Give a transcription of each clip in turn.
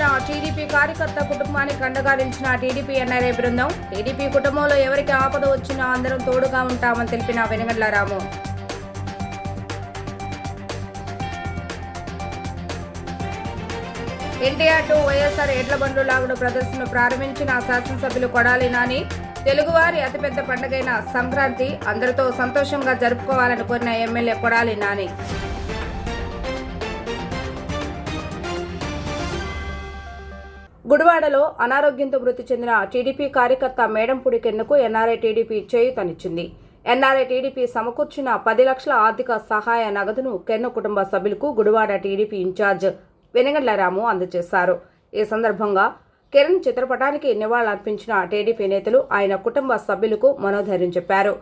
చెందిన టీడీపీ కార్యకర్త కుటుంబానికి అండగా నిలిచిన టీడీపీ ఎన్ఆర్ఐ బృందం. టీడీపీ కుటుంబంలో ఎవరికి ఆపద వచ్చినా అందరం తోడుగా ఉంటామని తెలిపిన వెనగండ్ల రాము ఎన్టీఆర్ టు వైఎస్ఆర్ ఎడ్ల బండ్లు లాగుడు ప్రదర్శన ప్రారంభించిన శాసనసభ్యులు కొడాలి నాని తెలుగువారి అతిపెద్ద పండుగైన సంక్రాంతి అందరితో సంతోషంగా జరుపుకోవాలని కోరిన ఎమ్మెల్యే కొడాలి నాని. గుడివాడలో అనారోగ్యంతో మృతి చెందిన టీడీపీ కార్యకర్త మేడంపూడి కెన్నుకు ఎన్ఆర్ఐ టీడీపీ చేయూతనిచ్చింది. ఎన్ఆర్ఐ టీడీపీ సమకూర్చిన పది లక్షల ఆర్థిక సహాయ నగదును కెన్ను కుటుంబ సభ్యులకు గుడివాడ టీడీపీ ఇన్ఛార్జ్ వెనగండ్ల రాము అందజేశారు. ఈ సందర్భంగా కిరణ్ చిత్రపటానికి నివాళులర్పించిన టీడీపీ నేతలు ఆయన కుటుంబ సభ్యులకు మనోధైర్యం చెప్పారు.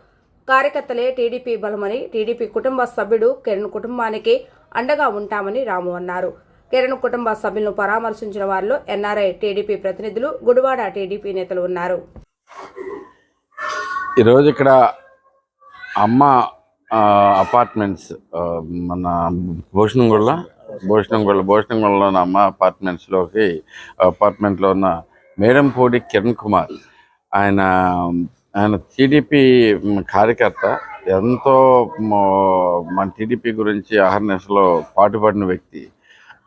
కార్యకర్తలే టీడీపీ బలమని టీడీపీ కుటుంబ సభ్యుడు కిరణ్ కుటుంబానికి అండగా ఉంటామని రాము అన్నారు. కిరణ్ కుటుంబ సభ్యులను పరామర్శించిన వారిలో ఎన్ఆర్ఐ టీడీపీ ప్రతినిధులు గుడివాడ టీడీపీ నేతలు ఉన్నారు. ఈరోజు ఇక్కడ అమ్మ అపార్ట్మెంట్స్ మన భూషణంగొళ్ళ భూషణంగొళ్ళ భూషణంగొళ్ళలో ఉన్న అమ్మ అపార్ట్మెంట్స్లోకి అపార్ట్మెంట్లో ఉన్న మేడంపూడి కిరణ్ కుమార్. ఆయన ఆయన టీడీపీ కార్యకర్త ఎంతో మన టీడీపీ గురించి అహర్నెస్లో పాటుపడిన వ్యక్తి.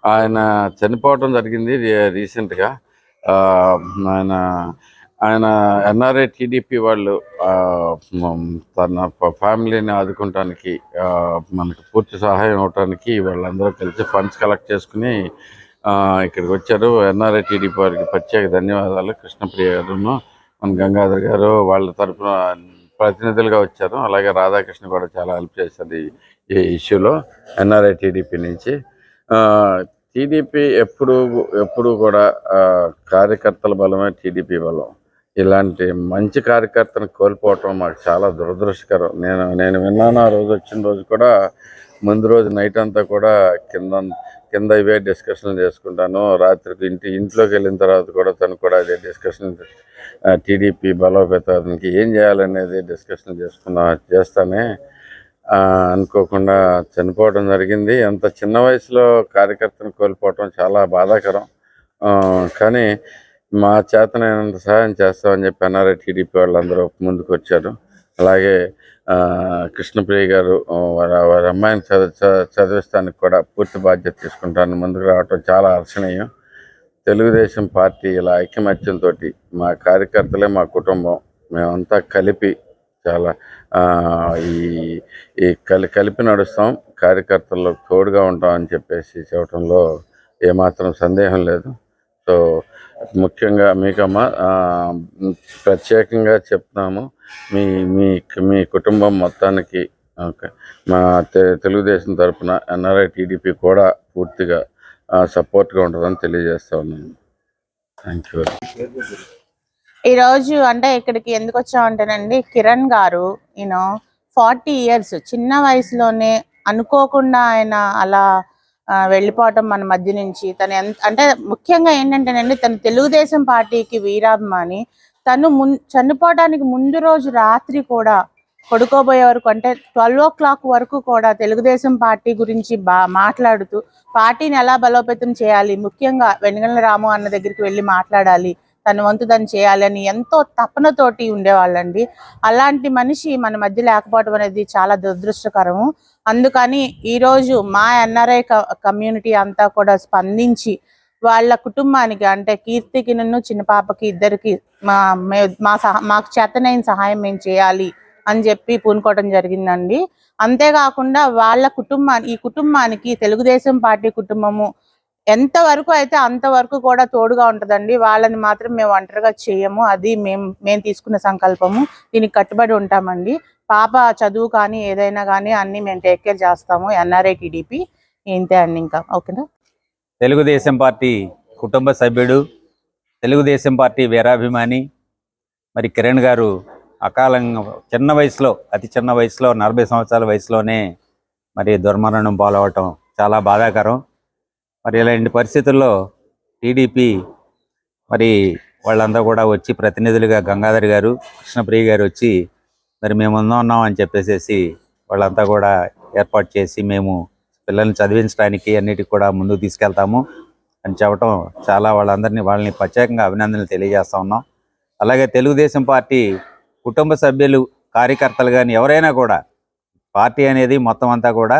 ఆయన చనిపోవడం జరిగింది రీసెంట్గా. ఆయన ఆయన ఎన్ఆర్ఐ టీడీపీ వాళ్ళు తన ఫ్యామిలీని ఆదుకోవటానికి మనకు పూర్తి సహాయం అవటానికి వాళ్ళందరూ కలిసి ఫండ్స్ కలెక్ట్ చేసుకుని ఇక్కడికి వచ్చారు. ఎన్ఆర్ఐ టీడీపీ వారికి ప్రత్యేక ధన్యవాదాలు. కృష్ణప్రియ గారును మన గంగాధర్ గారు వాళ్ళ తరఫున ప్రతినిధులుగా వచ్చారు. అలాగే రాధాకృష్ణ కూడా చాలా హెల్ప్ చేశారు ఈ ఇష్యూలో ఎన్ఆర్ఐ టీడీపీ నుంచి. టీడీపీ ఎప్పుడు ఎప్పుడు కూడా కార్యకర్తల బలమే టీడీపీ బలం. ఇలాంటి మంచి కార్యకర్తను కోల్పోవటం మాకు చాలా దురదృష్టకరం. నేను నేను విన్నాను ఆ రోజు వచ్చిన రోజు కూడా ముందు రోజు నైట్ అంతా కూడా కింద కింద ఇవే డిస్కషన్ చేసుకుంటాను. రాత్రికి ఇంటి ఇంట్లోకి వెళ్ళిన తర్వాత కూడా తను కూడా అదే డిస్కషన్ టీడీపీ బలోపేతానికి ఏం చేయాలనేది డిస్కషన్ చేసుకున్నా చేస్తానే అనుకోకుండా చనిపోవడం జరిగింది. అంత చిన్న వయసులో కార్యకర్తను కోల్పోవటం చాలా బాధాకరం. కానీ మా చేతనైనంత సహాయం చేస్తామని చెప్పి ఎన్ఆర్ఐ టీడీపీ వాళ్ళందరూ ముందుకు వచ్చారు. అలాగే కృష్ణప్రియ గారు వారి వారి అమ్మాయిని చదివి చదివిస్తానికి కూడా పూర్తి బాధ్యత తీసుకుంటాను ముందుకు రావటం చాలా హర్షణీయం తెలుగుదేశం పార్టీ ఇలా ఐకమత్యంతో మా కార్యకర్తలే మా కుటుంబం మేమంతా కలిపి చాలా ఈ ఈ కలి కలిపి నడుస్తాం కార్యకర్తల్లో తోడుగా ఉంటాం అని చెప్పేసి చెప్పడంలో ఏమాత్రం సందేహం లేదు. సో ముఖ్యంగా మీకమ్మా ప్రత్యేకంగా చెప్తున్నాము మీ మీ మీ కుటుంబం మొత్తానికి మా తె- తెలుగుదేశం తరఫున ఎన్ఆర్ఐ టీడీపీ కూడా పూర్తిగా సపోర్ట్గా ఉంటుందని తెలియజేస్తా ఉన్నాను. థ్యాంక్ యూ ఈ రోజు అంటే ఇక్కడికి ఎందుకు వచ్చామంటేనండి కిరణ్ గారు యూనో ఫార్టీ ఇయర్స్ చిన్న వయసులోనే అనుకోకుండా ఆయన అలా వెళ్ళిపోవటం మన మధ్య నుంచి. తను ఎంత అంటే ముఖ్యంగా ఏంటంటేనండి తను తెలుగుదేశం పార్టీకి వీరాభిమాని. తను మున్ చనిపోవడానికి ముందు రోజు రాత్రి కూడా పడుకోబోయే వరకు అంటే ట్వెల్వ్ ఓ క్లాక్ వరకు కూడా తెలుగుదేశం పార్టీ గురించి బా మాట్లాడుతూ పార్టీని ఎలా బలోపేతం చేయాలి ముఖ్యంగా వెనుగల రాము అన్న దగ్గరికి వెళ్ళి మాట్లాడాలి తన వంతు తను చేయాలని ఎంతో తపనతోటి ఉండేవాళ్ళండి. అలాంటి మనిషి మన మధ్య లేకపోవడం అనేది చాలా దురదృష్టకరము. అందుకని ఈరోజు మా ఎన్ఆర్ఐ కమ్యూనిటీ అంతా కూడా స్పందించి వాళ్ళ కుటుంబానికి అంటే కీర్తికి నన్ను చిన్న పాపకి ఇద్దరికి మా మే- మా సహ మాకు చేతనైన సహాయం మేము చేయాలి అని చెప్పి పూనుకోవడం జరిగిందండి. అంతేకాకుండా వాళ్ళ కుటుంబాన్ని ఈ కుటుంబానికి తెలుగుదేశం పార్టీ కుటుంబము ఎంత వరకు అయితే అంతవరకు కూడా తోడుగా ఉంటుందండి. వాళ్ళని మాత్రం మేము ఒంటరిగా చేయము. అది మేము మేము తీసుకున్న సంకల్పము. దీనికి కట్టుబడి ఉంటామండి. పాప చదువు కానీ ఏదైనా కానీ అన్ని మేము టేక్ కేర్ చేస్తాము. ఎన్ఆర్ఐ టీడీపీ ఇంతే అండి ఇంకా. ఓకేనా? తెలుగుదేశం పార్టీ కుటుంబ సభ్యుడు తెలుగుదేశం పార్టీ వీరాభిమాని మరి కిరణ్ గారు అకాలంగా చిన్న వయసులో అతి చిన్న వయసులో నలభై సంవత్సరాల వయసులోనే మరి దుర్మరణం పాలవటం చాలా బాధాకరం. మరి ఇలాంటి పరిస్థితుల్లో టీడీపీ మరి వాళ్ళంతా కూడా వచ్చి ప్రతినిధులుగా గంగాధర్ గారు కృష్ణప్రియ గారు వచ్చి మరి మేము ఉన్నాం అని చెప్పేసి వాళ్ళంతా కూడా ఏర్పాటు చేసి మేము పిల్లల్ని చదివించడానికి అన్నిటికి కూడా ముందుకు తీసుకెళ్తాము అని చెప్పడం చాలా వాళ్ళందరినీ వాళ్ళని ప్రత్యేకంగా అభినందనలు తెలియజేస్తా ఉన్నాం. అలాగే తెలుగుదేశం పార్టీ కుటుంబ సభ్యులు కార్యకర్తలు కానీ ఎవరైనా కూడా పార్టీ అనేది మొత్తం అంతా కూడా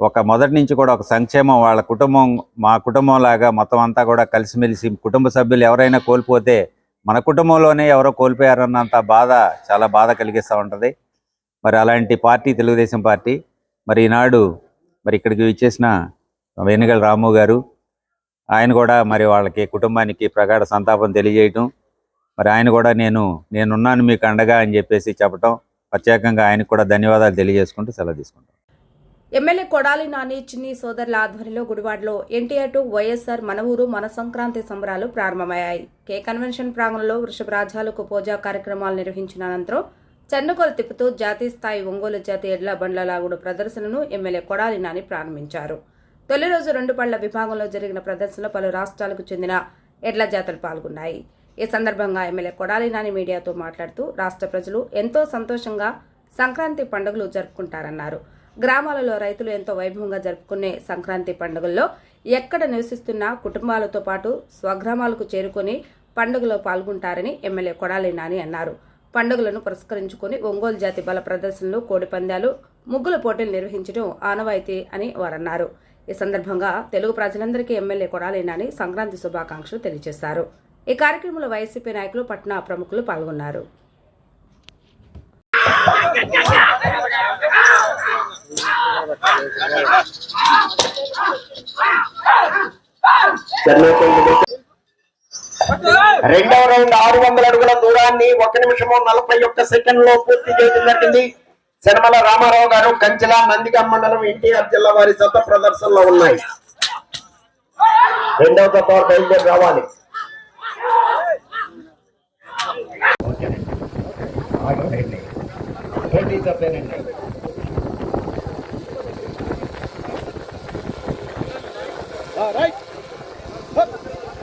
ఒక మొదటి నుంచి కూడా ఒక సంక్షేమం వాళ్ళ కుటుంబం మా కుటుంబం లాగా మొత్తం అంతా కూడా కలిసిమెలిసి కుటుంబ సభ్యులు ఎవరైనా కోల్పోతే మన కుటుంబంలోనే ఎవరో కోల్పోయారన్నంత బాధ చాలా బాధ కలిగిస్తూ ఉంటుంది. మరి అలాంటి పార్టీ తెలుగుదేశం పార్టీ మరి ఈనాడు మరి ఇక్కడికి ఇచ్చేసిన వెనుగల రాము గారు ఆయన కూడా మరి వాళ్ళకి కుటుంబానికి ప్రగాఢ సంతాపం తెలియజేయటం మరి ఆయన కూడా నేను నేనున్నాను మీకు అండగా అని చెప్పేసి చెప్పటం ప్రత్యేకంగా ఆయనకు కూడా ధన్యవాదాలు తెలియజేసుకుంటూ సెలవు తీసుకుంటాం. ఎమ్మెల్యే కొడాలి నాని చిన్ని సోదరుల ఆధ్వర్యంలో గుడివాడలో ఎన్టీఆర్ టు వైఎస్ఆర్ మన ఊరు మన సంక్రాంతి సంబరాలు ప్రారంభమయ్యాయి. కే కన్వెన్షన్ ప్రాంగణంలో వృషభ రాజ్యాలకు పూజా కార్యక్రమాలు నిర్వహించిన అనంతరం చెన్నుకొలు తిప్పుతూ జాతీయ స్థాయి ఒంగోలు జాతి ఎడ్ల బండ్ల లాగుడు ప్రదర్శనను ఎమ్మెల్యే కొడాలి నాని ప్రారంభించారు. తొలి రోజు రెండు పళ్ళ విభాగంలో జరిగిన ప్రదర్శనలో పలు రాష్ట్రాలకు చెందిన ఎడ్ల జాతరలు పాల్గొన్నాయి. ఈ సందర్భంగా ఎమ్మెల్యే కొడాలి నాని మీడియాతో మాట్లాడుతూ రాష్ట్ర ప్రజలు ఎంతో సంతోషంగా సంక్రాంతి పండుగలు జరుపుకుంటారన్నారు. గ్రామాలలో రైతులు ఎంతో వైభవంగా జరుపుకునే సంక్రాంతి పండుగల్లో ఎక్కడ నివసిస్తున్న కుటుంబాలతో పాటు స్వగ్రామాలకు చేరుకొని పండుగలో పాల్గొంటారని ఎమ్మెల్యే కొడాలి నాని అన్నారు. పండుగలను పురస్కరించుకొని ఒంగోలు జాతి బల ప్రదర్శనలు కోడిపందాలు ముగ్గుల పోటీలు నిర్వహించడం ఆనవాయితీ అని వారన్నారు. ఈ సందర్భంగా తెలుగు ప్రజలందరికీ ఎమ్మెల్యే కొడాలి నాని సంక్రాంతి శుభాకాంక్షలు తెలియజేశారు. ఈ కార్యక్రమంలో వైసీపీ నాయకులు పట్నా ప్రముఖులు పాల్గొన్నారు. రెండవ రౌండ్ ఆరు వందల అడుగుల దూరాన్ని ఒక నిమిషము నలభై ఒక్క సెకండ్లో పూర్తి చేయడం జరిగింది. శనమల రామారావు గారు కంచెల నందిగా మండలం ఎన్టీఆర్ జిల్లా వారి సొంత ప్రదర్శనలో ఉన్నాయి. రెండవ జత బయలుదేరి రావాలి.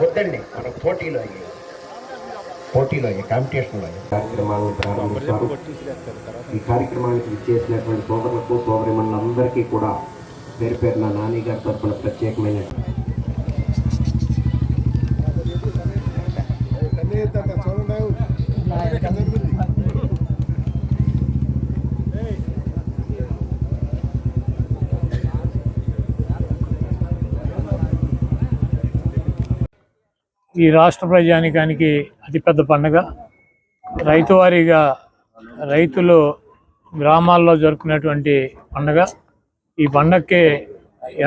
వద్దండి. మన పోటీలో అయ్యి. పోటీలో అయ్యి కాంపిటీషన్లో అయ్యి. కార్యక్రమాలను ప్రారంభిస్తారు ఈ కార్యక్రమానికి విచ్చేసినటువంటి సోదరులకు సోదరిమణులందరికీ కూడా పేరు పేరున నాని గారి తరఫున ప్రత్యేకమైన ఈ రాష్ట్ర ప్రజానికానికి అతిపెద్ద పండుగ. రైతువారీగా రైతులు గ్రామాల్లో జరుపుకునేటువంటి పండుగ. ఈ పండగకి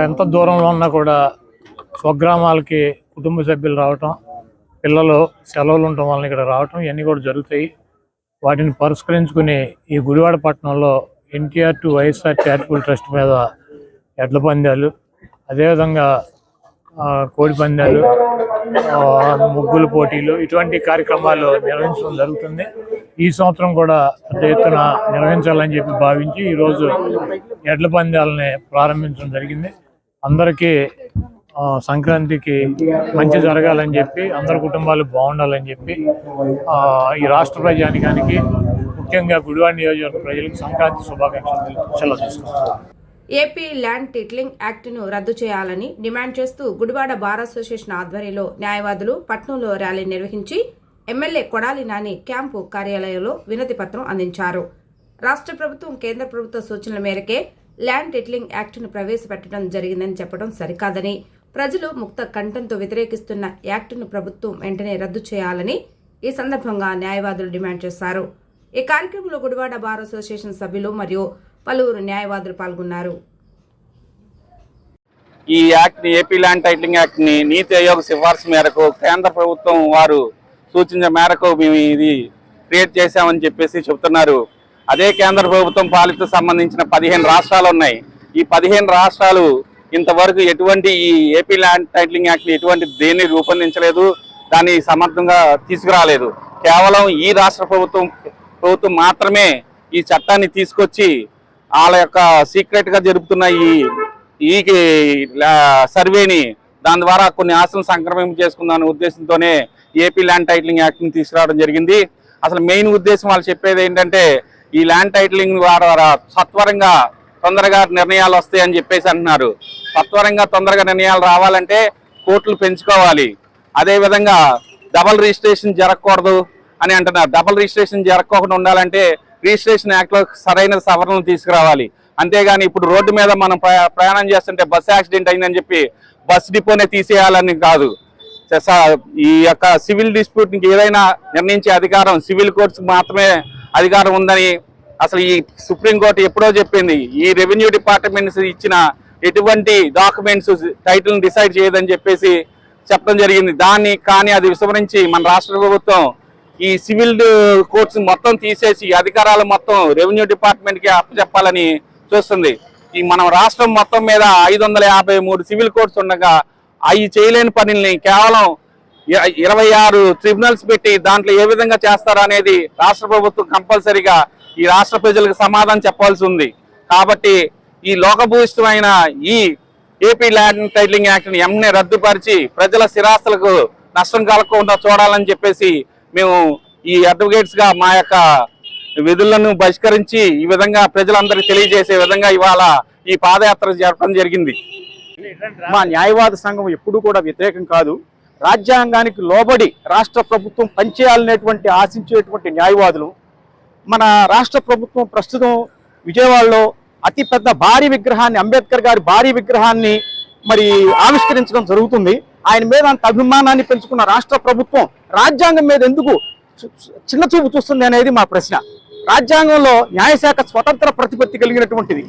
ఎంత దూరంలో ఉన్నా కూడా స్వగ్రామాలకి కుటుంబ సభ్యులు రావటం పిల్లలు సెలవులు ఉండటం వలన ఇక్కడ రావటం ఇవన్నీ కూడా జరుగుతాయి. వాటిని పరిష్కరించుకుని ఈ గుడివాడ పట్టణంలో NTR to YSR charitable trust మీద ఎడ్ల పందాలు అదేవిధంగా కోడి పందాలు ముగ్గుల పోటీలు ఇటువంటి కార్యక్రమాలు నిర్వహించడం జరుగుతుంది. ఈ సంవత్సరం కూడా పెద్ద ఎత్తున నిర్వహించాలని చెప్పి భావించి ఈరోజు ఎడ్ల పందాలని ప్రారంభించడం జరిగింది. అందరికీ సంక్రాంతికి మంచి జరగాలని చెప్పి అందరి కుటుంబాలు బాగుండాలని చెప్పి ఈ రాష్ట్ర ప్రజానికానికి ముఖ్యంగా గుడివాడ నియోజకవర్గ ప్రజలకు సంక్రాంతి శుభాకాంక్షలు సెలవు తీసుకుంటున్నాను ఏపీ ల్యాండ్ టిట్లింగ్ యాక్టును రద్దు చేయాలని డిమాండ్ చేస్తూ గుడివాడ బార్ అసోసియేషన్ ఆధ్వర్యంలో న్యాయవాదులు పట్నంలో ర్యాలీ నిర్వహించి ఎమ్మెల్యే కొడాలి నాని క్యాంపు కార్యాలయంలో వినతి పత్రం అందించారు. రాష్ట్ర ప్రభుత్వం కేంద్ర ప్రభుత్వ సూచనల మేరకే ల్యాండ్ టిట్లింగ్ యాక్టును ప్రవేశపెట్టడం జరిగిందని చెప్పడం సరికాదని ప్రజలు ముక్త కంఠంతో వ్యతిరేకిస్తున్న యాక్టును ప్రభుత్వం వెంటనే రద్దు చేయాలని ఈ సందర్భంగా న్యాయవాదులు డిమాండ్ చేశారు. ఈ కార్యక్రమంలో గుడివాడ బార్ అసోసియేషన్ సభ్యులు మరియు పలువురు న్యాయవాదులు పాల్గొన్నారు. ఈ యాక్ట్ని ఏపీ ల్యాండ్ టైటిలింగ్ యాక్ట్ని నీతి ఆయోగ్ సిఫార్సు మేరకు కేంద్ర ప్రభుత్వం వారు సూచించిన మేరకు మేము ఇది క్రియేట్ చేశామని చెప్పేసి చెబుతున్నారు. అదే కేంద్ర ప్రభుత్వం పాలిత సంబంధించిన పదిహేను రాష్ట్రాలు ఉన్నాయి. ఈ పదిహేను రాష్ట్రాలు ఇంతవరకు ఎటువంటి ఈ ఏపీ ల్యాండ్ టైటిలింగ్ యాక్ట్ని ఎటువంటి దేన్ని రూపొందించలేదు దాన్ని సమర్థంగా తీసుకురాలేదు. కేవలం ఈ రాష్ట్ర ప్రభుత్వం ప్రభుత్వం మాత్రమే ఈ చట్టాన్ని తీసుకొచ్చి వాళ్ళ యొక్క సీక్రెట్గా జరుపుతున్న ఈ ఈ లా- సర్వేని దాని ద్వారా కొన్ని ఆస్తులను సంక్రమం చేసుకుందాం ఉద్దేశంతోనే ఏపీ ల్యాండ్ టైటిలింగ్ యాక్ట్ని తీసుకురావడం జరిగింది. అసలు మెయిన్ ఉద్దేశం వాళ్ళు చెప్పేది ఏంటంటే ఈ ల్యాండ్ టైటిలింగ్ ద్వారా సత్వరంగా తొందరగా నిర్ణయాలు వస్తాయని చెప్పేసి అంటున్నారు. సత్వరంగా తొందరగా నిర్ణయాలు రావాలంటే కోర్టులు పెంచుకోవాలి. అదేవిధంగా డబల్ రిజిస్ట్రేషన్ జరగకూడదు అని అంటున్నారు. డబల్ రిజిస్ట్రేషన్ జరగకుండా ఉండాలంటే రిజిస్ట్రేషన్ యాక్ట్లో సరైన సవరణలు తీసుకురావాలి. అంతేగాని ఇప్పుడు రోడ్డు మీద మనం ప్రయా- ప్రయాణం చేస్తుంటే బస్ యాక్సిడెంట్ అయిందని చెప్పి బస్ డిపోనే తీసేయాలని కాదు. ఈ యొక్క సివిల్ డిస్ప్యూట్ ఏదైనా నిర్ణయించే అధికారం సివిల్ కోర్ట్స్ మాత్రమే అధికారం ఉందని అసలు ఈ సుప్రీంకోర్టు ఎప్పుడో చెప్పింది. ఈ రెవెన్యూ డిపార్ట్మెంట్స్ ఇచ్చిన ఎటువంటి డాక్యుమెంట్స్ టైటిల్ని డిసైడ్ చేయదని చెప్పేసి చెప్పడం జరిగింది. దాన్ని కానీ అది విస్మరించి మన రాష్ట్ర ప్రభుత్వం ఈ సివిల్ కోర్ట్స్ మొత్తం తీసేసి అధికారాలు మొత్తం రెవెన్యూ డిపార్ట్మెంట్కి అప్పచెప్పాలని చూస్తుంది. ఈ మన రాష్ట్రం మొత్తం మీద ఐదు వందల యాభై మూడు సివిల్ కోర్ట్స్ ఉండగా అవి చేయలేని పనుల్ని కేవలం ఇ- ఇరవై ఆరు ట్రిబ్యునల్స్ పెట్టి దాంట్లో ఏ విధంగా చేస్తారు అనేది రాష్ట్ర ప్రభుత్వం కంపల్సరీగా ఈ రాష్ట్ర ప్రజలకు సమాధానం చెప్పాల్సి ఉంది. కాబట్టి ఈ లోకభూయిష్టమైన ఈ ఏపీ ల్యాండ్ టైటిలింగ్ యాక్ట్ని ఎంఏ రద్దుపరిచి ప్రజల స్థిరాస్తులకు నష్టం కలగకుండా చూడాలని చెప్పేసి మేము ఈ అడ్వకేట్స్గా మా యొక్క విధులను బహిష్కరించి ఈ విధంగా ప్రజలందరికీ తెలియజేసే విధంగా ఇవాళ ఈ పాదయాత్ర జరపడం జరిగింది. మా న్యాయవాద సంఘం ఎప్పుడూ కూడా వ్యతిరేకం కాదు. రాజ్యాంగానికి లోబడి రాష్ట్ర ప్రభుత్వం పనిచేయాలనేటువంటి ఆశించేటువంటి న్యాయవాదులు మన రాష్ట్ర ప్రభుత్వం ప్రస్తుతం విజయవాడలో అతి పెద్ద భారీ విగ్రహాన్ని అంబేద్కర్ గారి భారీ విగ్రహాన్ని మరి ఆవిష్కరించడం జరుగుతుంది. ఆయన మీద అంత అభిమానాన్ని పెంచుకున్న రాష్ట్ర ప్రభుత్వం రాజ్యాంగం మీద ఎందుకు చిన్న చూపు చూస్తుంది అనేది మా ప్రశ్న. రాజ్యాంగంలో న్యాయశాఖ స్వతంత్ర ప్రతిపత్తి కలిగినటువంటిది.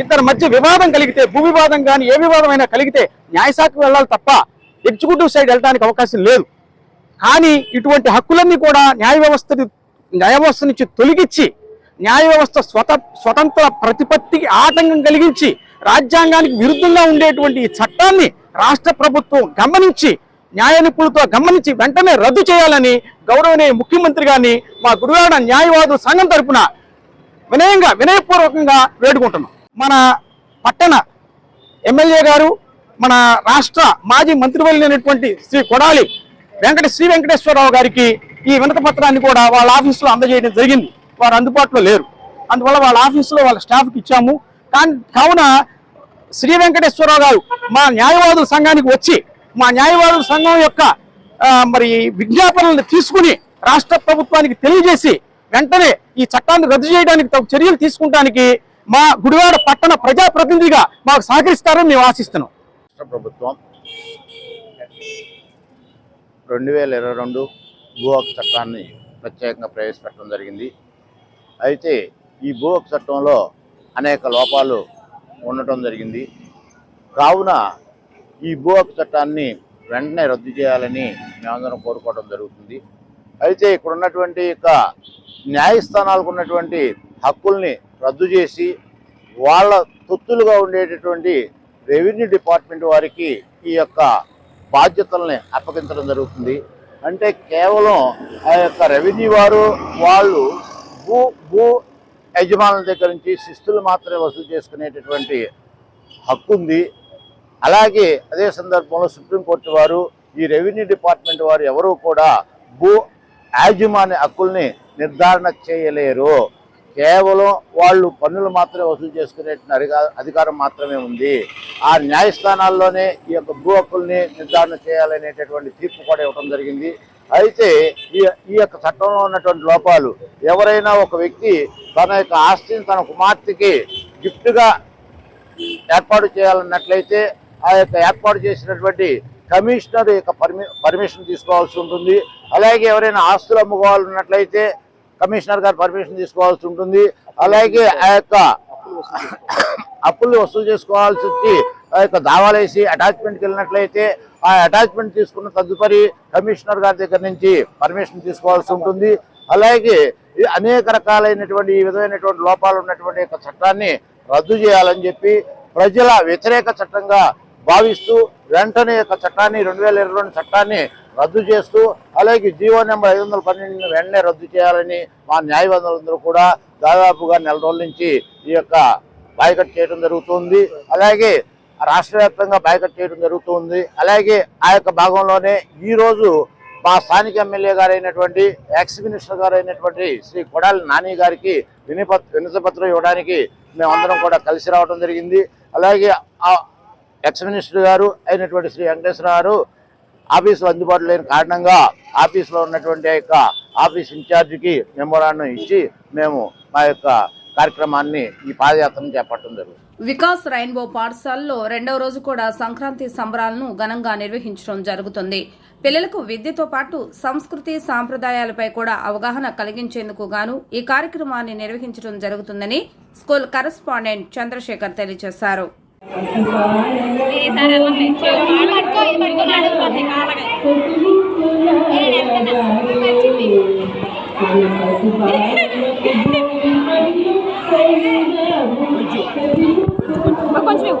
ఇద్దరి మధ్య వివాదం కలిగితే భూ వివాదం కానీ ఏ వివాదం కలిగితే న్యాయశాఖకు వెళ్ళాలి తప్ప ఎగ్జిక్యూటివ్ సైడ్ వెళ్ళడానికి అవకాశం లేదు. కానీ ఇటువంటి హక్కులన్నీ కూడా న్యాయ వ్యవస్థ న్యాయ వ్యవస్థ నుంచి తొలగించి న్యాయ వ్యవస్థ స్వత స్వతంత్ర ప్రతిపత్తికి ఆటంకం కలిగించి రాజ్యాంగానికి విరుద్ధంగా ఉండేటువంటి ఈ చట్టాన్ని రాష్ట్ర ప్రభుత్వం గమనించి న్యాయ నిపుణులతో గమనించి వెంటనే రద్దు చేయాలని గౌరవనీయ ముఖ్యమంత్రి గారిని మా గురువాడ న్యాయవాదుల సంఘం తరపున వినయంగా వినయపూర్వకంగా వేడుకుంటున్నాం. మన పట్టణ ఎమ్మెల్యే గారు మన రాష్ట్ర మాజీ మంత్రివర్యులైనటువంటి శ్రీ కొడాలి వెంకట శ్రీ వెంకటేశ్వరరావు గారికి ఈ వినత పత్రాన్ని కూడా వాళ్ళ ఆఫీసులో అందజేయడం జరిగింది. వారు అందుబాటులో లేరు. అందువల్ల వాళ్ళ ఆఫీసులో వాళ్ళ స్టాఫ్కి ఇచ్చాము. కానీ కావున శ్రీ వెంకటేశ్వరరావు గారు మా న్యాయవాదుల సంఘానికి వచ్చి మా న్యాయవాదుల సంఘం యొక్క మరి విజ్ఞాపనలను తీసుకుని రాష్ట్ర ప్రభుత్వానికి తెలియజేసి వెంటనే ఈ చట్టాన్ని రద్దు చేయడానికి తగు చర్యలు తీసుకుంటానికి మా గుడివాడ పట్టణ ప్రజాప్రతినిధిగా మాకు సహకరిస్తారని మేము ఆశిస్తున్నాం. రాష్ట్ర ప్రభుత్వం రెండు వేల ఇరవై రెండు భూ హక్కు చట్టాన్ని ప్రత్యేకంగా ప్రవేశపెట్టడం జరిగింది. అయితే ఈ భూ హక్కు చట్టంలో అనేక లోపాలు ఉండటం జరిగింది. కావున ఈ భూ హక్కు చట్టాన్ని వెంటనే రద్దు చేయాలని మేమందరం కోరుకోవడం జరుగుతుంది. అయితే ఇక్కడ ఉన్నటువంటి యొక్క న్యాయస్థానాలకు ఉన్నటువంటి హక్కుల్ని రద్దు చేసి వాళ్ళ తొత్తులుగా ఉండేటటువంటి రెవెన్యూ డిపార్ట్మెంట్ వారికి ఈ యొక్క బాధ్యతల్ని అప్పగించడం జరుగుతుంది. అంటే కేవలం ఆ యొక్క రెవెన్యూ వారు వాళ్ళు భూ భూ యజమానుల దగ్గర నుంచి శిస్తులు మాత్రమే వసూలు చేసుకునేటటువంటి హక్కు ఉంది. అలాగే అదే సందర్భంలో సుప్రీంకోర్టు వారు ఈ రెవెన్యూ డిపార్ట్మెంట్ వారు ఎవరూ కూడా భూ యాజమాన్య హక్కుల్ని నిర్ధారణ చేయలేరు. కేవలం వాళ్ళు పన్నులు మాత్రమే వసూలు చేసుకునే అధికారం మాత్రమే ఉంది. ఆ న్యాయస్థానాల్లోనే ఈ యొక్క భూ హక్కుల్ని నిర్ధారణ చేయాలనేటటువంటి తీర్పు కూడా ఇవ్వడం జరిగింది. అయితే ఈ ఈ యొక్క చట్టంలో ఉన్నటువంటి లోపాలు ఎవరైనా ఒక వ్యక్తి తన యొక్క ఆస్తిని తన కుమార్తెకి గిఫ్ట్గా ఏర్పాటు చేయాలన్నట్లయితే ఆ యొక్క ఏర్పాటు చేసినటువంటి కమిషనర్ యొక్క పర్మి పర్మిషన్ తీసుకోవాల్సి ఉంటుంది. అలాగే ఎవరైనా ఆస్తులు అమ్ముకోవాలన్నట్లయితే కమిషనర్ గారు పర్మిషన్ తీసుకోవాల్సి ఉంటుంది. అలాగే ఆ యొక్క అప్పులు వసూలు చేసుకోవాల్సి వచ్చి యొక్క దావాలేసి అటాచ్మెంట్కి వెళ్ళినట్లయితే ఆ అటాచ్మెంట్ తీసుకున్న తదుపరి కమిషనర్ గారి దగ్గర నుంచి పర్మిషన్ తీసుకోవాల్సి ఉంటుంది. అలాగే ఈ అనేక రకాలైనటువంటి ఈ విధమైనటువంటి లోపాలు ఉన్నటువంటి యొక్క చట్టాన్ని రద్దు చేయాలని చెప్పి ప్రజల వ్యతిరేక చట్టంగా భావిస్తూ వెంటనే యొక్క చట్టాన్ని రెండు వేల ఇరవై రెండు చట్టాన్ని రద్దు చేస్తూ అలాగే జీవో నెంబర్ ఐదు వందల పన్నెండుని వెంటనే రద్దు చేయాలని మా న్యాయవాదులందరూ కూడా దాదాపుగా నెల రోజుల నుంచి ఈ యొక్క బాయ్కట్ చేయడం జరుగుతుంది అలాగే రాష్ట్ర వ్యాప్తంగా బాయ్కట్ చేయడం జరుగుతుంది. అలాగే ఆ యొక్క భాగంలోనే ఈ రోజు మా స్థానిక ఎమ్మెల్యే గారైనటువంటి ఎక్స్ మినిస్టర్ గారు అయినటువంటి శ్రీ కొడాలి నాని గారికి వినిపత్ వినతిపత్రం ఇవ్వడానికి మేమందరం కూడా కలిసి రావడం జరిగింది. అలాగే ఆ ఎక్స్ మినిస్టర్ గారు అయినటువంటి శ్రీ వెంకటేశ్వర గారు ఆఫీసులో అందుబాటులో లేని కారణంగా ఆఫీసులో ఉన్నటువంటి ఆ యొక్క ఆఫీస్ ఇన్ఛార్జికి మెమోరాండం ఇచ్చి మేము మా యొక్క కార్యక్రమాన్ని ఈ పాదయాత్రను చేపట్టడం జరుగుతుంది. వికాస్ రైన్బో పాఠశాలలో రెండవ రోజు కూడా సంక్రాంతి సంబరాలను ఘనంగా నిర్వహించడం జరుగుతుంది. పిల్లలకు విద్యతో పాటు సంస్కృతి సాంప్రదాయాలపై కూడా అవగాహన కలిగించేందుకు గాను ఈ కార్యక్రమాన్ని నిర్వహించడం జరుగుతుందని స్కూల్ కరెస్పాండెంట్ చంద్రశేఖర్ తెలియజేశారు. Mas continua.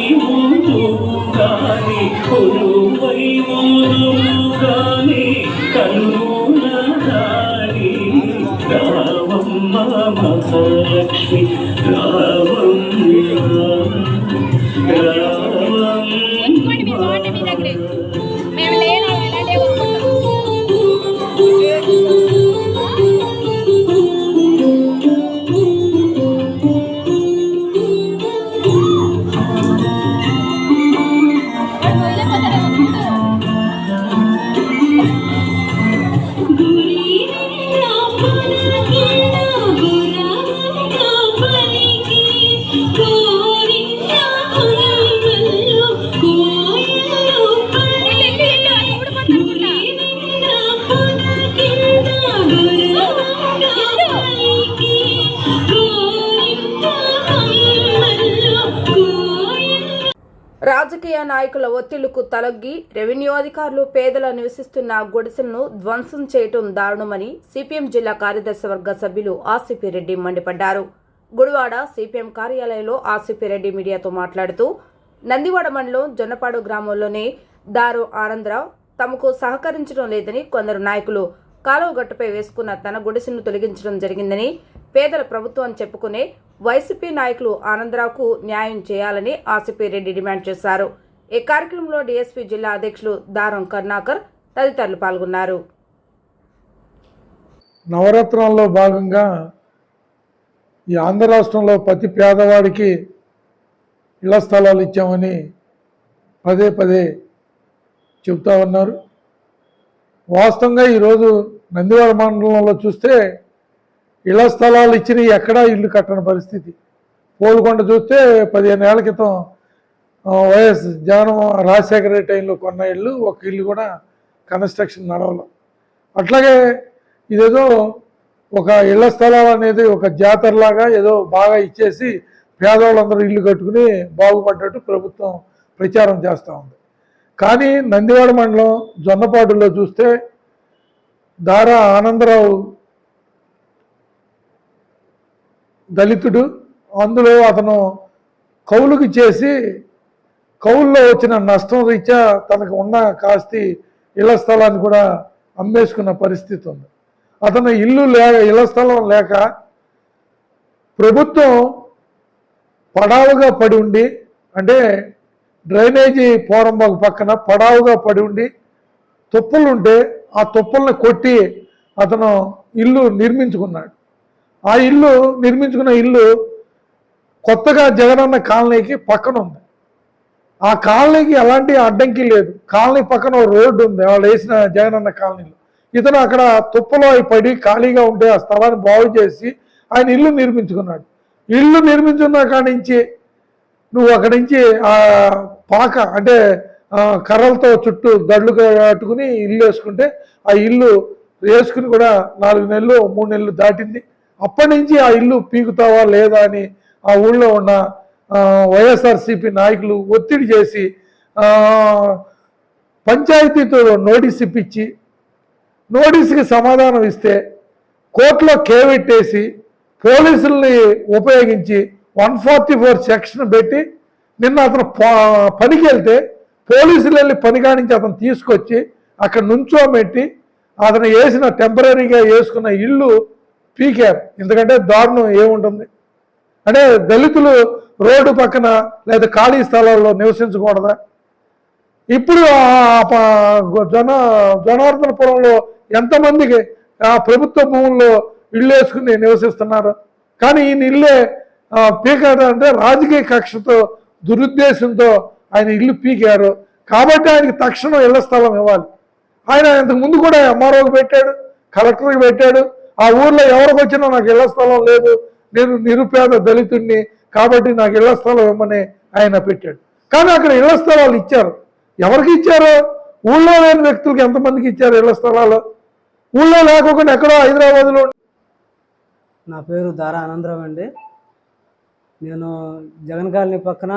మహాలక్ష్మి ఉంచుకోండి రాజకీయ నాయకుల ఒత్తిళ్ళకు తలొగ్గి రెవెన్యూ అధికారులు పేదల నివసిస్తున్న గుడిసెలను ధ్వంసం చేయటం దారుణమని సిపిఎం జిల్లా కార్యదర్శి వర్గ సభ్యులు ఆసిపి రెడ్డి మండిపడ్డారు. గుడివాడ సిపిఎం కార్యాలయంలో ఆసిపి రెడ్డి మీడియాతో మాట్లాడుతూ నందివాడ మండలం జొన్నపాడు గ్రామంలోనే దారు ఆనందరావు తమకు సహకరించడం లేదని కొందరు నాయకులు కాలువ గట్టుపై వేసుకున్న తన గుడిసెను తొలగించడం జరిగిందని పేదల ప్రభుత్వం చెప్పుకునే వైసీపీ నాయకులు ఆనందరావుకు న్యాయం చేయాలని ఆసిపి రెడ్డి డిమాండ్ చేశారు. ఈ కార్యక్రమంలో డీఎస్పీ జిల్లా అధ్యక్షులు దారం కరుణాకర్ తదితరులు పాల్గొన్నారు. నవరత్నాల్లో భాగంగా ఈ ఆంధ్ర రాష్ట్రంలో ప్రతి పేదవాడికి ఇళ్ళ స్థలాలు ఇచ్చామని పదే పదే చెబుతా ఉన్నారు. వాస్తవంగా ఈరోజు నందివాడ మండలంలో చూస్తే ఇళ్ళ స్థలాలు ఇచ్చినవి ఎక్కడా ఇల్లు కట్టని పరిస్థితి. పోలుకొండ చూస్తే పదిహేను ఏళ్ళ క్రితం వైఎస్ జగన్ రాజశేఖర రెడ్డి టైంలో కొన్న ఇల్లు ఒక ఇల్లు కూడా కన్స్ట్రక్షన్ నడవలేదు అట్లాగే ఇదేదో ఒక ఇళ్ళ స్థలాలు అనేది ఒక జాతరలాగా ఏదో బాగా ఇచ్చేసి పేదవాళ్ళందరూ ఇల్లు కట్టుకుని బాగుపడ్డట్టు ప్రభుత్వం ప్రచారం చేస్తూ ఉంది. కానీ నందివాడ మండలం జొన్నపాటులో చూస్తే దారా ఆనందరావు దళితుడు. అందులో అతను కౌలుకి చేసి కౌల్లో వచ్చిన నష్టం రీత్యా తనకు ఉన్న కాస్తి ఇళ్ళ స్థలాన్ని కూడా అమ్మేసుకున్న పరిస్థితి ఉంది. అతను ఇల్లు లేక ఇళ్ళ స్థలం లేక ప్రభుత్వం పడావుగా పడి ఉండి అంటే డ్రైనేజీ పోరంబాకు పక్కన పడావుగా పడి ఉండి తుప్పలు ఉంటే ఆ తుప్పల్ని కొట్టి అతను ఇల్లు నిర్మించుకున్నాడు. ఆ ఇల్లు నిర్మించుకున్న ఇల్లు కొత్తగా జగనన్న కాలనీకి పక్కన ఉంది. ఆ కాలనీకి ఎలాంటి అడ్డంకి లేదు. కాలనీ పక్కన ఓ రోడ్డు ఉంది. వాళ్ళు వేసిన జగనన్న కాలనీలో. ఇతను అక్కడ తుప్పలో అయి పడి ఖాళీగా ఉండే ఆ స్థలాన్ని బాగు చేసి ఆయన ఇల్లు నిర్మించుకున్నాడు. ఇల్లు నిర్మించుకున్న కాడి నుంచి నువ్వు అక్కడి నుంచి ఆ పాక అంటే కర్రలతో చుట్టూ దడ్లు కట్టుకుని ఇల్లు వేసుకుంటే ఆ ఇల్లు వేసుకుని కూడా నాలుగు నెలలు మూడు నెలలు దాటింది. అప్పటి నుంచి ఆ ఇల్లు పీకుతావా లేదా అని ఆ ఊళ్ళో ఉన్న వైఎస్ఆర్సీపీ నాయకులు ఒత్తిడి చేసి పంచాయతీతో నోటీస్ ఇప్పించి నోటీస్కి సమాధానం ఇస్తే కోర్టులో కేవెట్టేసి పోలీసుల్ని ఉపయోగించి వన్ ఫార్టీ ఫోర్ సెక్షన్ పెట్టి నిన్న అతను ప- పనికి వెళ్తే పోలీసులు వెళ్ళి పనిగానించి అతను తీసుకొచ్చి అక్కడ నుంచోబెట్టి అతను వేసిన టెంపరీగా వేసుకున్న ఇల్లు పీకారు ఎందుకంటే దారుణం ఏముంటుంది అంటే దళితులు రోడ్డు పక్కన లేదా ఖాళీ స్థలాల్లో నివసించకూడదా? ఇప్పుడు ఆ జన జనార్దనపురంలో ఎంతమందికి ఆ ప్రభుత్వ భూముల్లో ఇల్లు వేసుకుని నివసిస్తున్నారు? కానీ ఈయన ఇల్లే పీకారు పీకాడు అంటే రాజకీయ కక్షతో దురుద్దేశంతో ఆయన ఇల్లు పీకారు. కాబట్టి ఆయనకి తక్షణం ఇళ్ళ స్థలం ఇవ్వాలి. ఆయన ఇంతకు ముందు కూడా ఎంఆర్ఓకి పెట్టాడు కలెక్టర్కి పెట్టాడు ఆ ఊర్లో ఎవరికి వచ్చినా నాకు ఇళ్ళ స్థలం లేదు. నేను నిరుపేద దళితుడిని కాబట్టి నాకు ఇళ్ళ స్థలం ఇవ్వమని ఆయన పెట్టాడు. కానీ అక్కడ ఇళ్ళ స్థలాలు ఇచ్చారు. ఎవరికి ఇచ్చారు? ఊళ్ళో లేని వ్యక్తులకు ఎంతమందికి ఇచ్చారు ఇళ్ళ స్థలాలు? ఊళ్ళో లేకుండా ఎక్కడో హైదరాబాద్లో నా పేరు దారా ఆనందరావు అండి. నేను జగన్ కాలనీ పక్కన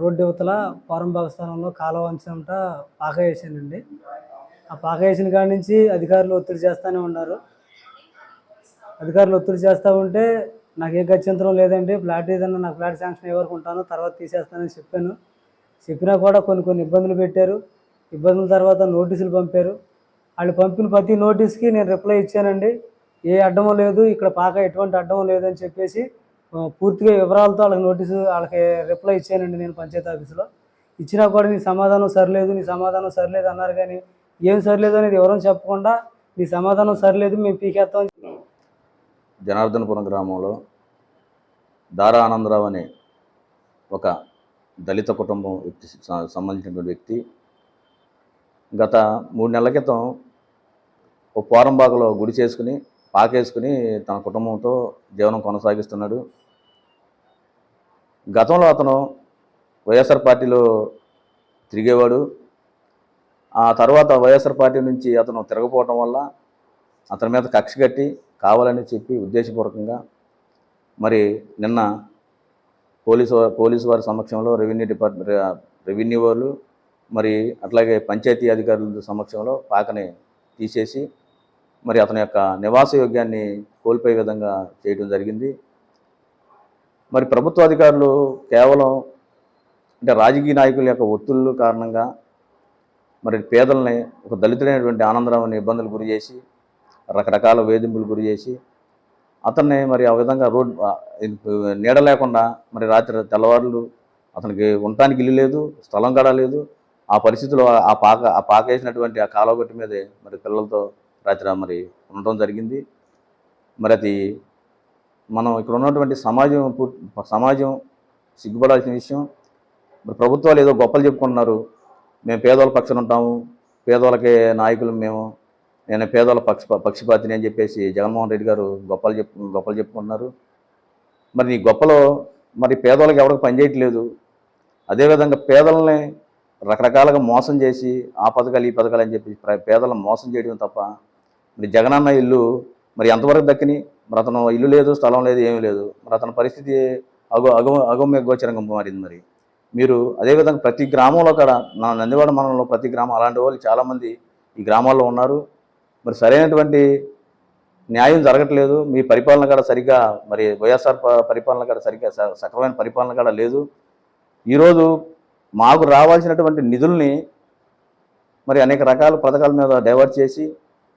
రోడ్డు యువతల పోరంబాగ స్థానంలో కాలువ వంచంట పాక వేసానండి. ఆ పాక వేసిన కాడి నుంచి అధికారులు ఒత్తిడి చేస్తూనే ఉన్నారు. అధికారులు ఒత్తిడి చేస్తూ ఉంటే నాకు ఏ గత్యంతరం లేదండి. ఫ్లాట్ ఏదన్నా నాకు ఫ్లాట్ శాంక్షన్ ఏ ఉంటాను. తర్వాత తీసేస్తానని చెప్పాను. చెప్పినా కూడా కొన్ని కొన్ని ఇబ్బందులు పెట్టారు. ఇబ్బందుల తర్వాత నోటీసులు పంపారు. వాళ్ళు పంపిన ప్రతి నోటీస్కి నేను రిప్లై ఇచ్చానండి. ఏ అడ్డం లేదు. ఇక్కడ పాక ఎటువంటి అడ్డం లేదని చెప్పేసి పూర్తిగా వివరాలతో వాళ్ళకి నోటీసు వాళ్ళకి రిప్లై ఇచ్చానండి నేను పంచాయతీ ఆఫీసులో. ఇచ్చినా కూడా నీ సమాధానం సరిలేదు నీ సమాధానం సరిలేదు అన్నారు కానీ ఏం సరిలేదు అనేది ఎవరూ చెప్పకుండా నీ సమాధానం సరిలేదు మేము పీకేస్తాం జనార్దనపురం గ్రామంలో దారా ఆనందరావు అనే ఒక దళిత కుటుంబం వ్యక్తి సంబంధించినటువంటి వ్యక్తి గత మూడు నెలల క్రితం ఓ పోరంబాగలో గుడి చేసుకుని పాకేసుకుని తన కుటుంబంతో జీవనం కొనసాగిస్తున్నాడు. గతంలో అతను వైఎస్ఆర్ పార్టీలో తిరిగేవాడు. ఆ తర్వాత వైఎస్ఆర్ పార్టీ నుంచి అతను తిరగపోవటం వల్ల అతని మీద కక్ష కట్టి కావాలని చెప్పి ఉద్దేశపూర్వకంగా మరి నిన్న పోలీసు పోలీసు వారి సమక్షంలో రెవెన్యూ డిపార్ట్మెంట్ రెవెన్యూ వాళ్ళు మరి అట్లాగే పంచాయతీ అధికారుల సమక్షంలో పాకని తీసేసి మరి అతని యొక్క నివాస యోగ్యాన్ని కోల్పోయే విధంగా చేయడం జరిగింది. మరి ప్రభుత్వ అధికారులు కేవలం అంటే రాజకీయ నాయకుల యొక్క ఒత్తిళ్ళు కారణంగా మరి పేదల్ని ఒక దళితుడైనటువంటి ఆనందరావుని ఇబ్బందులు గురి చేసి రకరకాల వేధింపులు గురి చేసి అతన్ని మరి ఆ విధంగా రోడ్ నీడ లేకుండా మరి రాత్రి తెల్లవారులు అతనికి ఉండటానికి ఇల్లు లేదు స్థలం కూడా లేదు. ఆ పరిస్థితిలో ఆ పాక ఆ పాక వేసినటువంటి ఆ కాలువగట్టు మీదే మరి పిల్లలతో రాత్రి మరి ఉండటం జరిగింది. మరి అది మనం ఇక్కడ ఉన్నటువంటి సమాజం పూర్- సమాజం సిగ్గుపడాల్సిన విషయం. మరి ప్రభుత్వాలు ఏదో గొప్పలు చెప్పుకుంటున్నారు. మేము పేదోళ్ళ పక్షాన ఉంటాము పేదోళ్ళకి నాయకులు మేము నేను పేదల పక్ష పక్షపాతిని అని చెప్పేసి జగన్మోహన్ రెడ్డి గారు గొప్పలు చెప్పు గొప్పలు చెప్పుకున్నారు మరి నీ గొప్పలో మరి పేదోళ్ళకి ఎవరికి పనిచేయట్లేదు అదేవిధంగా పేదలని రకరకాలుగా మోసం చేసి ఆ పథకాలు ఈ పథకాలు అని చెప్పి పేదలను మోసం చేయడం తప్ప మరి జగనన్న ఇల్లు మరి ఎంతవరకు దక్కిని? మరి అతను ఇల్లు లేదు స్థలం లేదు ఏమీ లేదు. మరి అతని పరిస్థితి అగో అగమ అగమ్య గోచరంగా మారింది మరి. మీరు అదేవిధంగా ప్రతి గ్రామంలో కూడా నా నందివాడ మండలంలో ప్రతి గ్రామం అలాంటి వాళ్ళు చాలామంది ఈ గ్రామాల్లో ఉన్నారు. మరి సరైనటువంటి న్యాయం జరగట్లేదు. మీ పరిపాలన కూడా సరిగ్గా మరి వైఎస్ఆర్ పరిపాలన కూడా సరిగ్గా స- సక్రమైన పరిపాలన కూడా లేదు. ఈరోజు మాకు రావాల్సినటువంటి నిధుల్ని మరి అనేక రకాల పథకాల మీద డైవర్ట్ చేసి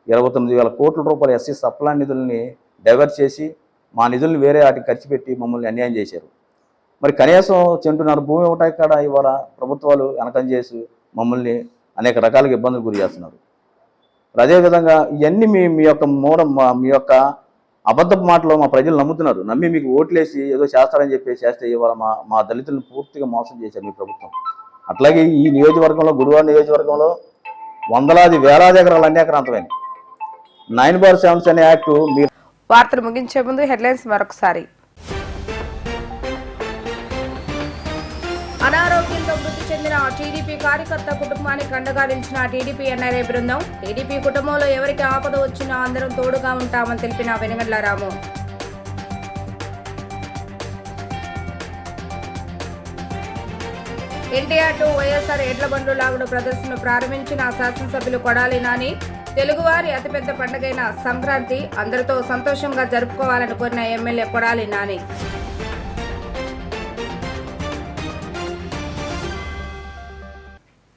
ఇరవై తొమ్మిది వేల కోట్ల రూపాయల ఎస్సీ సప్లా నిధుల్ని డైవర్ట్ చేసి మా నిధుల్ని వేరే వాటికి ఖర్చు పెట్టి మమ్మల్ని అన్యాయం చేశారు. మరి కనీసం చెంటున్నర భూమి ఒకటే కాడ ఇవాళ ప్రభుత్వాలు వెనకం చేసి మమ్మల్ని అనేక రకాలుగా ఇబ్బందులు గురి చేస్తున్నారు. అదేవిధంగా ఇవన్నీ మీ మీ యొక్క మూఢ మా- మీ యొక్క అబద్ధపు మాటలు మా ప్రజలు నమ్ముతున్నారు. నమ్మి మీకు ఓట్లేసి ఏదో చేస్తారని చెప్పి చేస్తే ఇవాళ మా మా దళితులను పూర్తిగా మోసం చేశారు మీ ప్రభుత్వం. అట్లాగే ఈ నియోజకవర్గంలో గుడివాడ నియోజకవర్గంలో వందలాది వేలాది ఎకరాలు అన్యాక్రాంతమైనవి నైన్ బార్ సెవెన్స్ అనే యాక్ట్ మీరు వార్తలు ముగించే ముందు హెడ్లైన్స్ మరొకసారి. కార్యకర్త కుటుంబానికి అండగా నిలిచిన టీడీపీ ఎన్ఆర్ఐ బృందం. టీడీపీ కుటుంబంలో ఎవరికి ఆపద వచ్చినా అందరం తోడుగా ఉంటామని తెలిపిన వెనుగండ్ల రాము. ఎన్టీఆర్ టు వైఎస్ఆర్ ఎడ్ల బండ్లు లాగుడు ప్రదర్శన ప్రారంభించిన శాసనసభ్యులు కొడాలి నాని తెలుగువారి అతిపెద్ద పండుగైన సంక్రాంతి అందరితో సంతోషంగా జరుపుకోవాలని కోరిన ఎమ్మెల్యే కొడాలి నాని.